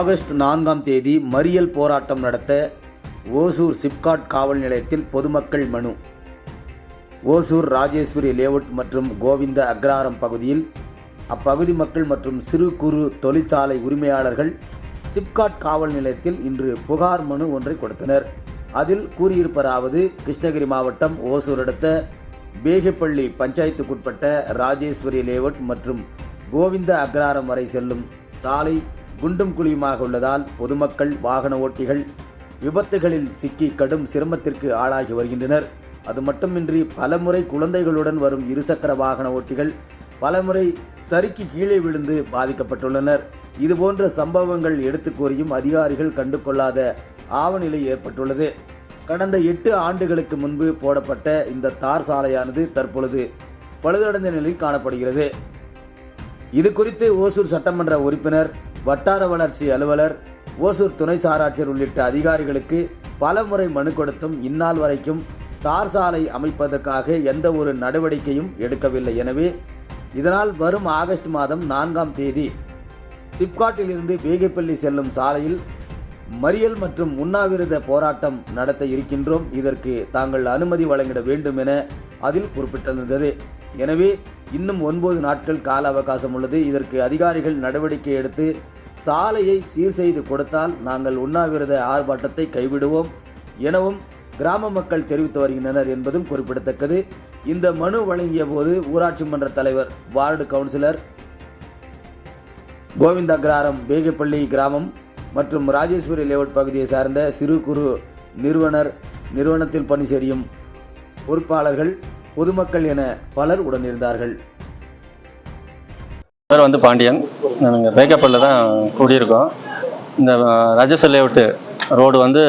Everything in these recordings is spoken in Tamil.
ஆகஸ்ட் நான்காம் தேதி மறியல் போராட்டம் நடத்த ஓசூர் சிப்காட் காவல் நிலையத்தில் பொதுமக்கள் மனு. ஓசூர் ராஜேஸ்வரி லேவுட் மற்றும் கோவிந்த அக்ராரம் பகுதியில் அப்பகுதி மக்கள் மற்றும் சிறு குறு தொழிற்சாலை உரிமையாளர்கள் சிப்காட் காவல் நிலையத்தில் இன்று புகார் மனு ஒன்றை கொடுத்தனர். அதில் கூறியிருப்பதாவது கிருஷ்ணகிரி மாவட்டம் ஓசூர் அடுத்த பேகப்பள்ளி பஞ்சாயத்துக்குட்பட்ட ராஜேஸ்வரி லேஅவுட் மற்றும் கோவிந்த அக்ராரம் வரை செல்லும் சாலை குண்டும் குழியுமாக உள்ளதால் பொதுமக்கள் வாகன ஓட்டிகள் விபத்துகளில் சிக்கி கடும் சிரமத்திற்கு ஆளாகி வருகின்றனர். அது மட்டுமின்றி பலமுறை குழந்தைகளுடன் வரும் இருசக்கர வாகன ஓட்டிகள் பலமுறை சறுக்கி கீழே விழுந்து பாதிக்கப்பட்டுள்ளனர். இதுபோன்ற சம்பவங்கள் எடுத்து கூறியும் அதிகாரிகள் கண்டுகொள்ளாத ஆவநிலை ஏற்பட்டுள்ளது. கடந்த எட்டு ஆண்டுகளுக்கு முன்பு போடப்பட்ட இந்த தார் சாலையானது தற்பொழுது பழுதடைந்த நிலையில் காணப்படுகிறது. இது குறித்து ஓசூர் சட்டமன்ற உறுப்பினர் வட்டார வளர்ச்சி அலுவலர் ஓசூர் துணை சாராட்சியர் உள்ளிட்ட அதிகாரிகளுக்கு பல முறை மனு கொடுத்தும் இந்நாள் வரைக்கும் தார் சாலை அமைப்பதற்காக எந்த ஒரு நடவடிக்கையும் எடுக்கவில்லை. எனவே இதனால் வரும் ஆகஸ்ட் மாதம் நான்காம் தேதி சிப்காட்டிலிருந்து பேகைப்பள்ளி செல்லும் சாலையில் மறியல் மற்றும் உண்ணாவிரத போராட்டம் நடத்த இருக்கின்றோம். இதற்கு தாங்கள் அனுமதி வழங்கிட வேண்டும் என அதில் குறிப்பிட்டிருந்தது. எனவே இன்னும் ஒன்பது நாட்கள் கால அவகாசம் உள்ளது. இதற்கு அதிகாரிகள் நடவடிக்கை எடுத்து சாலையை சீர் செய்து கொடுத்தால் நாங்கள் உண்ணாவிரத ஆர்ப்பாட்டத்தை கைவிடுவோம் எனவும் கிராம மக்கள் தெரிவித்து வருகின்றனர் என்பதும் குறிப்பிடத்தக்கது. இந்த மனு வழங்கிய போது ஊராட்சி மன்ற தலைவர் வார்டு கவுன்சிலர் கோவிந்தகிராரம் பேகப்பள்ளி கிராமம் மற்றும் ராஜேஸ்வரி லேஅவுட் பகுதியை சார்ந்த சிறு குறு நிறுவனர் நிறுவனத்தில் பணி செய்யும் பொறுப்பாளர்கள் பொதுமக்கள் என பலர் உடனிருந்தார்கள். பேர் வந்து பாண்டியன். நாங்கள் பேக்கப்பில் தான் குடியிருக்கோம். இந்த ராஜேஸ்வர் லேஅவுட்டு ரோடு வந்து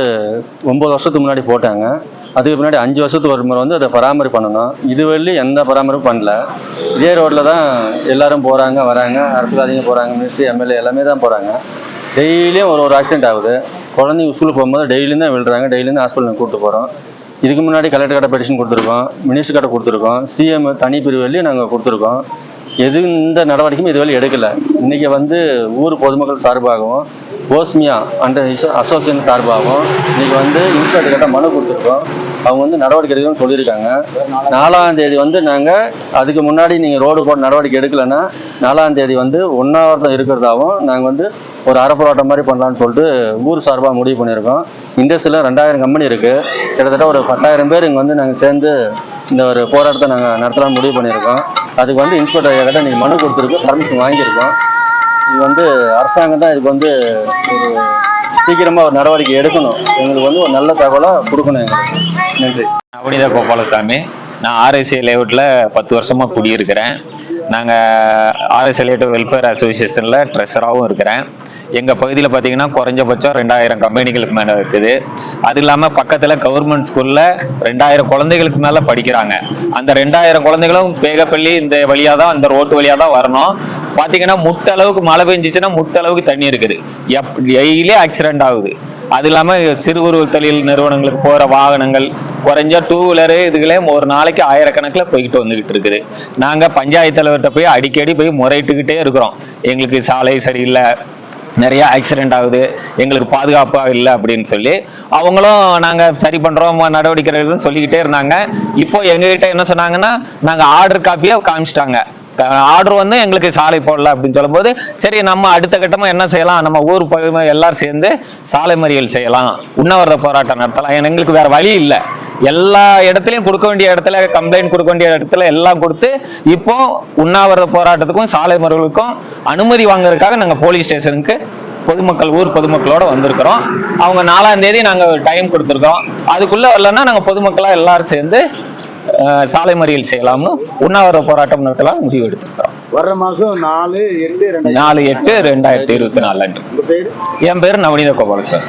ஒம்பது வருஷத்துக்கு முன்னாடி போட்டாங்க. அதுக்கு முன்னாடி அஞ்சு வருஷத்துக்கு ஒரு முறை வந்து அதை பராமரிப்பு பண்ணணும். இது வரையிலும் எந்த பராமரிப்பும் பண்ணல. இதே ரோட்டில் தான் எல்லாரும் போகிறாங்க வராங்க அரசியல்வாதிங்க போகிறாங்க மினிஸ்ட்ரி எம்எல்ஏ எல்லாமே தான் போகிறாங்க டெய்லியும் ஒரு ஒரு ஆக்சிடென்ட் ஆகுது. குழந்தைங்க ஸ்கூலுக்கு போகும்போது டெய்லியும் தான் விழுறாங்க. டெய்லியும் தான் ஹாஸ்பிட்டலுக்கு கூப்பிட்டு போகிறோம் இதுக்கு முன்னாடி கலெக்டர் கடை பெட்டிஷன் கொடுத்துருக்கோம். மினிஸ்டர் கடை கொடுத்துருக்கோம். சிஎம் தனி பிரிவுலையும் நாங்கள் கொடுத்துருக்கோம். எது இந்த நடவடிக்கையும் இதுவரை எடுக்கலை. இன்றைக்கி வந்து ஊர் பொதுமக்கள் சார்பாகவும் ஓஸ்மியா அண்ட் அசோசியேஷன் சார்பாகவும் இன்றைக்கி வந்து இன்ஸ்பெக்டர் கிட்ட மனு கொடுத்துருக்கோம். அவங்க வந்து நடவடிக்கை எடுக்கணும்னு சொல்லியிருக்காங்க. நாலாம் தேதி வந்து நாங்கள் அதுக்கு முன்னாடி நீங்கள் ரோடு போட நடவடிக்கை எடுக்கலைன்னா நாலாம் தேதி வந்து ஒன்றாவது இருக்கிறதாகவும் நாங்கள் வந்து ஒரு அறப்போராட்டம் மாதிரி பண்ணலான்னு சொல்லிட்டு ஊர் சார்பாக முடிவு பண்ணியிருக்கோம். இண்டஸ்ட்ரியில் ரெண்டாயிரம் கம்பெனி இருக்குது கிட்டத்தட்ட ஒரு பத்தாயிரம் பேர் இங்கே வந்து நாங்கள் சேர்ந்து இந்த ஒரு போராட்டத்தை நாங்கள் நடத்தலாம்னு முடிவு பண்ணியிருக்கோம். அதுக்கு வந்து இன்ஸ்பெக்டர் கிட்ட நீங்கள் மனு கொடுத்துருக்கு பர்மிஷன் வாங்கியிருக்கோம். இது வந்து அரசாங்கம் தான் இதுக்கு வந்து ஒரு சீக்கிரமாக ஒரு நடவடிக்கை எடுக்கணும். எங்களுக்கு வந்து ஒரு நல்ல தகவலாக கொடுக்கணும் எங்களுக்கு. நன்றி. நவனிதா கோபாலசாமி நான் ஆர்எஸ்சி லேஅவுட்டில் பத்து வருஷமாக குடியிருக்கிறேன். நாங்கள் ஆர்எஸ்சி லேஅவுட் வெல்ஃபேர் அசோசியேஷனில் ட்ரெஷராகவும் இருக்கிறேன். எங்கள் பகுதியில் பார்த்தீங்கன்னா குறைஞ்சபட்சம் ரெண்டாயிரம் கம்பெனிகளுக்கு மேலே இருக்குது. அது இல்லாமல் பக்கத்தில் கவர்மெண்ட் ஸ்கூலில் ரெண்டாயிரம் குழந்தைகளுக்கு மேலே படிக்கிறாங்க. அந்த ரெண்டாயிரம் குழந்தைகளும் பேகப்பள்ளி இந்த வழியாக தான் இந்த ரோட்டு வழியாக தான் வரணும். பாத்தீங்கன்னா முட்ட அளவுக்கு மழை பெஞ்சிச்சுன்னா முட்ட அளவுக்கு தண்ணி இருக்குது. எப் டெய்லி ஆக்சிடென்ட் ஆகுது. அது இல்லாமல் சிறு குறு தொழில் நிறுவனங்களுக்கு போகிற வாகனங்கள் குறைஞ்ச டூ வீலரு இதுகளே ஒரு நாளைக்கு ஆயிரக்கணக்கில் போய்கிட்டு வந்துகிட்டு இருக்குது. நாங்கள் பஞ்சாயத்து தலைவர்கிட்ட போய் அடிக்கடி போய் முறையிட்டுக்கிட்டே இருக்கிறோம். எங்களுக்கு சாலை சரியில்லை நிறைய ஆக்சிடென்ட் ஆகுது எங்களுக்கு பாதுகாப்பாக இல்லை அப்படின்னு சொல்லி. அவங்களும் நாங்கள் சரி பண்ணுறோம் நடவடிக்கை சொல்லிக்கிட்டே இருந்தாங்க. இப்போ எங்ககிட்ட என்ன சொன்னாங்கன்னா நாங்கள் ஆர்டர் காப்பியை காமிச்சிட்டாங்க. ஆர்டர் வந்து எங்களுக்கு சாலை போடல அப்படின்னு சொல்லும்போது சரி நம்ம அடுத்த கட்டமாக என்ன செய்யலாம்? நம்ம ஊர் எல்லாரும் சேர்ந்து சாலை மறியல் செய்யலாம். உண்ணாவிரத போராட்டம் நடத்தலாம். எங்களுக்கு வேற வழி இல்லை. எல்லா இடத்துலையும் கொடுக்க வேண்டிய இடத்துல கம்ப்ளைண்ட் கொடுக்க வேண்டிய இடத்துல எல்லாம் கொடுத்து இப்போ உண்ணாவிரத போராட்டத்துக்கும் சாலை மறியலுக்கும் அனுமதி வாங்குறதுக்காக நாங்கள் போலீஸ் ஸ்டேஷனுக்கு பொதுமக்கள் ஊர் பொதுமக்களோட வந்திருக்கிறோம். அவங்க நாலாம் தேதி நாங்கள் டைம் கொடுத்துருக்கோம். அதுக்குள்ள வரலன்னா நாங்கள் பொதுமக்களாக எல்லாரும் சேர்ந்து சாலை மறியல் செய்யலாம்னு உண்ணாவிரத போராட்டம் நடத்தலாம் முடிவு எடுத்திருக்கிறோம். வர்ற மாதம் நாலு எட்டு நாலு எட்டு ரெண்டாயிரத்தி இருபத்தி நாலு அன்று. என் பேர் நவநீத கோபால் சார்.